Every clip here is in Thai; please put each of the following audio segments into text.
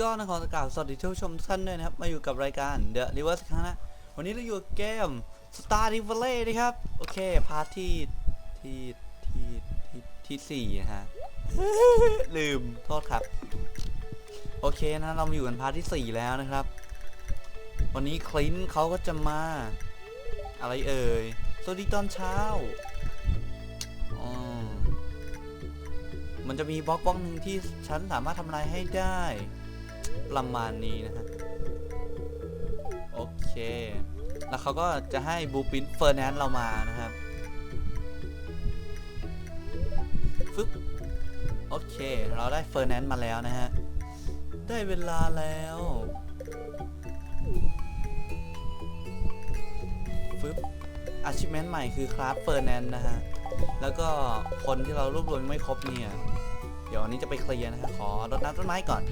ก็นขอกล่าวสวัสดีท่านผู้ชมทุกท่านด้วยนะครับ มาอยู่กับรายการ The Reverse ครั้งนะวันนี้เราอยู่กับเกม Star r i v a l e y นะครับ โอเค พาร์ทที่ที่ ที่สี่ฮะ ลืมโทษครับ โอเคนะเรามาอยู่กันพาร์ทที่สี่แล้วนะครับ วันนี้คลินเขาก็จะมา อะไรเอ่ยสวัสดีตอนเช้าอ๋อมันจะมีบล็อกบล็อกหนึ่งที่ฉันสามารถทำลายให้ได้ ประมาณนี้นะฮะ โอเค แล้วเขาก็จะให้บูปินเฟอร์แนนเรามานะครับ เค เราได้เฟอร์แนนมาแล้วนะฮะ ได้เวลาแล้ว ฟึบ achievement ใหม่คือคราฟเฟอร์แนนนะฮะ แล้วก็คนที่เรารวบรวมไม่ครบเนี่ย เดี๋ยววันนี้จะไปเคลียร์นะฮะ ขอรดน้ำต้นไม้ก่อน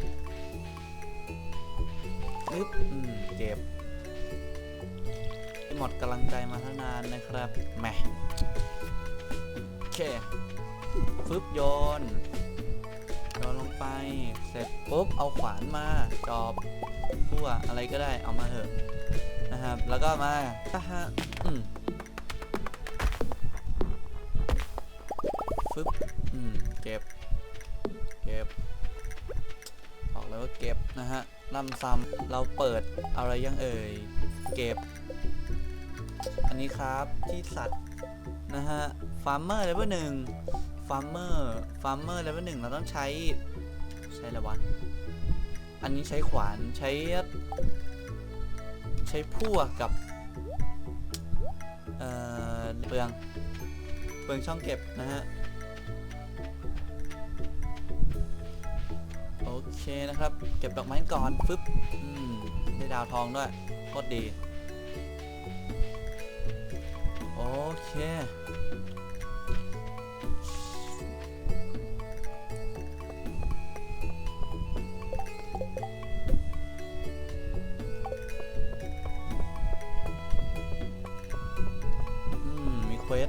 ปึ๊บอืมเก็บหมดกำลังใจมาทั้งนานนะครับแหมโอเคฟึบโยน โยนลงไปเสร็จปุ๊บเอาขวานมาจอบพั่วอะไรก็ได้เอามาเถอะนะครับ แล้วก็มาอะฮะอืมฟึบอืมเก็บ เก็บบอกเลยว่าเก็บนะฮะลำซ้ำเราเปิดอะไรยังเอ่ยเก็บ อันนี้ครับที่สัตว์นะฮะฟาร์มเมอร์เลเวลหนึ่ง ฟาร์มเมอร์ฟาร์มเมอร์เลเวลหนึ่งเราต้องใช้ ใช้อะไรวะ อันนี้ใช้ขวานใช้ ใช้พั่วกับ เอ่อเปลือง เปลืองช่องเก็บนะฮะ โอเคนะครับ เก็บดอกไม้ก่อนฟึบได้ดาวทองด้วยโคตรดี โอเค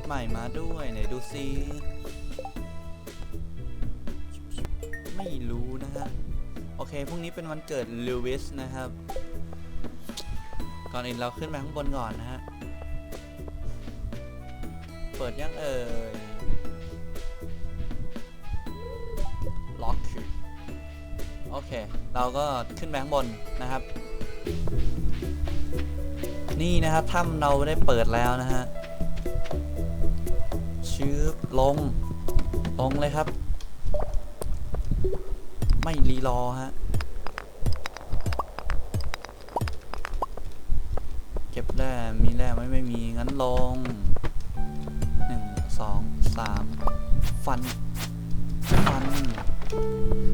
ใหม่มาด้วยไหนดูซิไม่รู้นะฮะ โอเคพรุ่งนี้เป็นวันเกิดลิวิสนะครับ ก่อนอื่นเราขึ้นไปข้างบนก่อนนะฮะ เปิดยังเอ่ยล็อกโอเค เราก็ขึ้นไปข้างบนนะครับ นี่นะครับถ้ำเราได้เปิดแล้วนะฮะ ชืบลง ลงเลยครับ ไม่รีรอฮะ เก็บแร่ มีแร่ไหมไม่มี งั้นลงหนึ่งสองสามฟัน ฟัน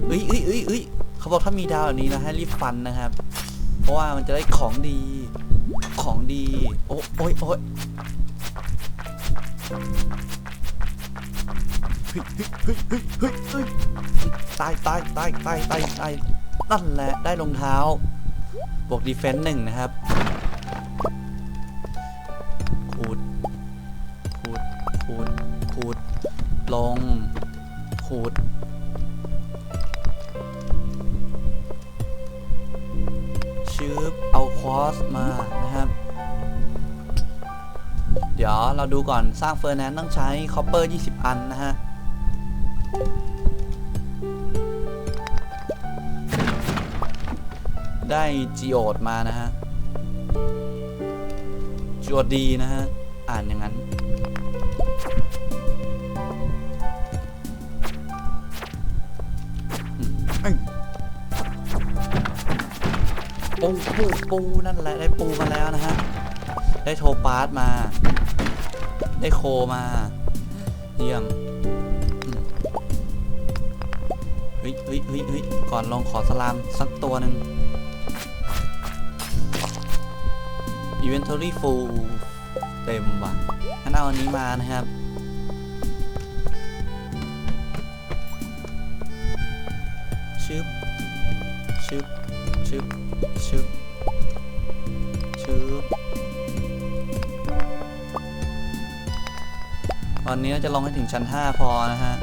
เอ้ยเอ้ยเอ้ยเอ้ยเขาบอกถ้ามีดาวแบบนี้นะให้รีบฟันนะครับ เพราะว่ามันจะได้ของดี ของดี โอ้โอ้ยโอ้ย ฮ้ยเฮ้ยเฮ้ยเฮ้ยเฮ้ยตายตายตายตายตายตายนั่นแหละได้รองเท้า บวกดีเฟนซ์หนึ่งนะครับขูดขูดขูดขูดลงขูดชืบเอาคอสมานะครับ เดี๋ยวเราดูก่อนสร้างเฟอร์แนนต้องใช้คอปเปอร์ 20 อันนะฮะ ได้จีโอดมานะฮะจีโอดีนะฮะ อ่านอย่างนั้นอืมเอ้ยปูปูปูนั่นแหละ ได้ปูมาแล้วนะฮะ ได้โทปาร์ตมา ได้โคมา เยี่ยมอืมเฮ้ยเฮ้ยเฮ้ยเฮ้ยก่อนลองขอสลามสักตัวหนึ่ง Inventory full เต็มว่ะงั้นเอาอันนี้มานะครับ ชึบ ชึบ ชึบ ชึบ ชึบ วันนี้จะลงให้ถึงชั้น 5 พอนะฮะ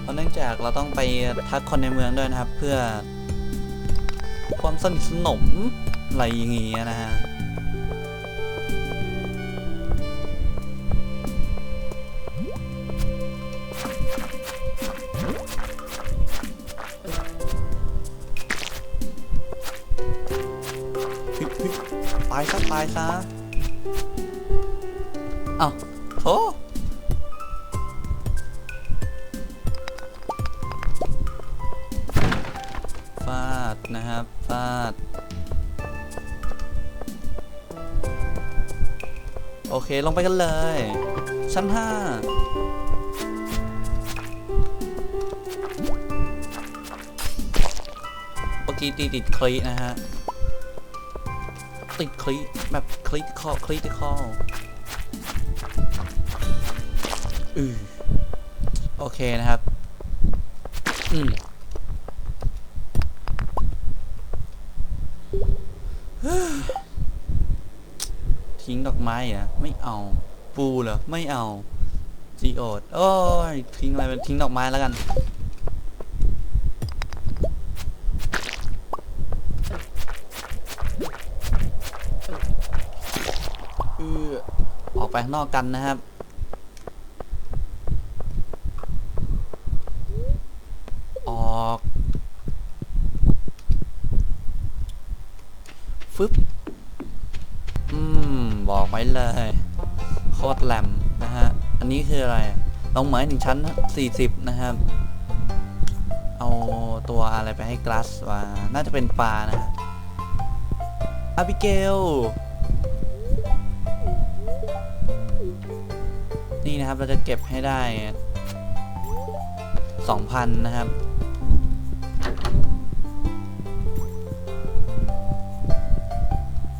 เพราะเนื่องจากเราต้องไปทักคนในเมืองด้วยนะครับ เพื่อความสนิทสนมอะไรอย่างเงี้ยนะฮะายซะตายซะเอ้าโถฟาดนะครับฟาด โอเคลงไปกันเลย ชั้นห้าเมื่อกี้ตีติดคลีนะฮะ ติดคลิแบบคลิคอคลิคออือโอเคนะครับ อืมทิ้งดอกไม้เหรอะไม่เอา ปูเหรอ ไม่เอาจีโอดโอ้ยทิ้งอะไรเป็นทิ้งดอกไม้แล้วกัน เออ ออกไปข้างนอกกันนะครับ ออกฟึบอืม บอกไว้เลย โคตรแหลมนะฮะ อันนี้คืออะไร ลงหมือนถึงชั้น 40 นะครับ เอาตัวอะไรไปให้กลาสว่า น่าจะเป็นปลานะฮะอาบิเกล นี่นะครับเราจะเก็บให้ได้2,000นะครับ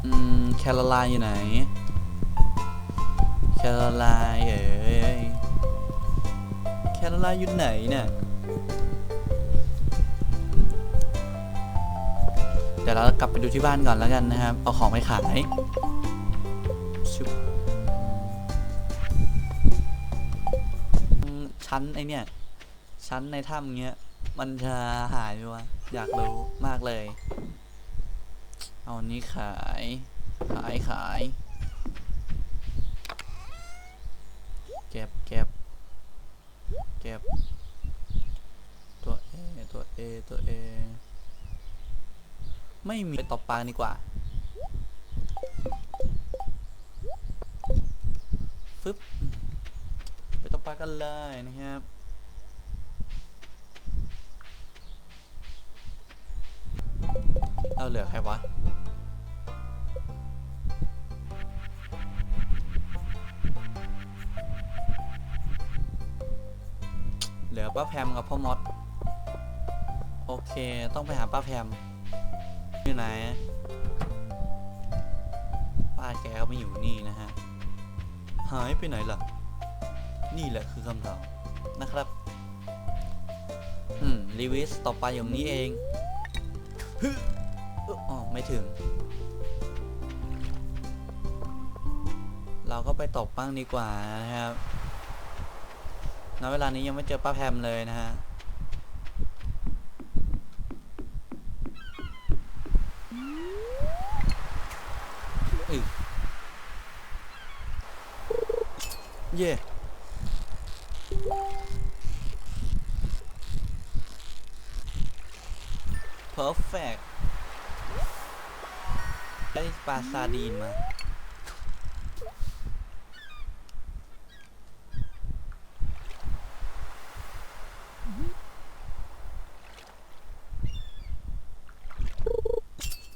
อืม แคโรไลน์อยู่ไหน แคโรไลน์เอ้ยแคโรไลน์อยู่ไหนเนี่ยเดี๋ยวเรากลับไปดูที่บ้านก่อนแล้วกันนะครับ เอาของไปขาย ชั้นไอเนี่ย ชั้นในถ้ำเงี้ย มันจะหายไหมวะ อยากรู้มากเลย เอาอันนี้ขาย ขายขาย เก็บเก็บเก็บ ตัว A ตัว A ตัว A ไม่มีไปตบปลาดีกว่าฟึบ ปตบปลากันเลยนะครับเราเหลือใครวะเหลือป้าแพมกับพ่อมด โอเค ต้องไปหาป้าแพม อยู่ไหน ป้าแกก็ไม่อยู่นี่นะฮะ หายไปไหนล่ะ นี่แหละคือคำตอบนะครับ อืม รีวิสต่อไปอย่างนี้เองฮึอ๋อ ไม่ถึง เราก็ไปตบบ้างดีกว่านะครับณเวลานี้ยังไม่เจอป้าแพมเลยนะฮะอึเย่ perfect ได้ปลาซาดีนมา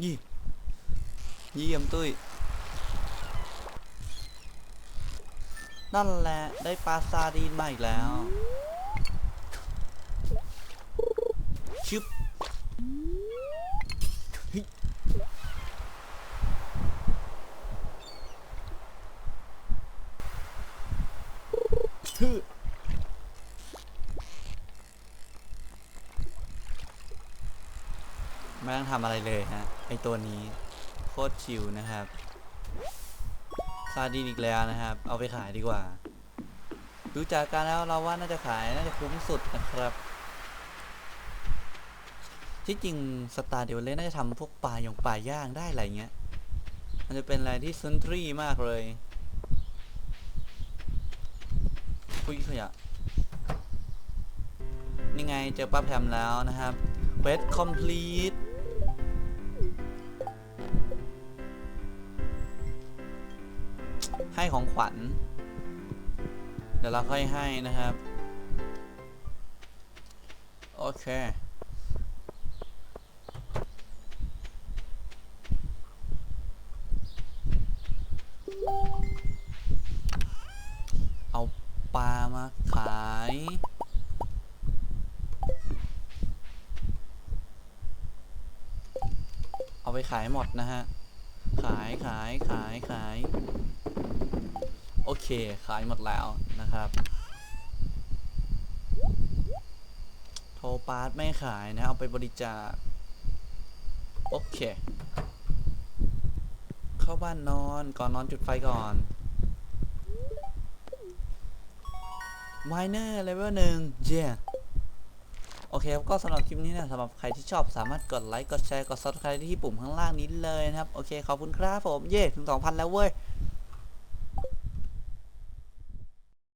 ยี่เยี่ยมตุ้ย นั่นแหละ ได้ปลาซาดีนมาอีกแล้ว ชึบเฮ้ยฮึ ไม่ ต้องทำอะไรเลยฮะไอตัวนี้โคตรชิลนะครับซาดีนอีกแล้วนะครับ เอาไปขายดีกว่า ดูจากการแล้วเราว่าน่าจะขายน่าจะคุ้มสุดนะครับ ที่จริงสตาร์เดวเล่น่าจะทำพวกปลาอย่างปลาย่างได้อะไรเงี้ย มันจะเป็นอะไรที่ซุนทรีมากเลยคุยขยะนี่ไงเจอป้าแพมแล้วนะครับเวทคอมพลีท ให้ของขวัญ เดี๋ยวเราค่อยให้นะครับ โอเค เอาปลามาขายเอาไปขายหมดนะฮะ ขายขายขายขาย เค ขายหมดแล้วนะครับ โทรปาร์ตไม่ขายนะ เอาไปบริจาค โอเค เข้าบ้านนอนก่อนนอนจุดไฟก่อนไมเนอร์เลเวลหนึ่งเย่โอเคครับก็สำหรับคลิปนี้นี่ยสำหรับใครที่ชอบสามารถกดไลค์ กดแชร์ กด subscribe ที่ปุ่มข้างล่างนี้เลยนะครับ โอเค ขอบคุณครับผม เย่ถึง 2,000 แล้วเว้ย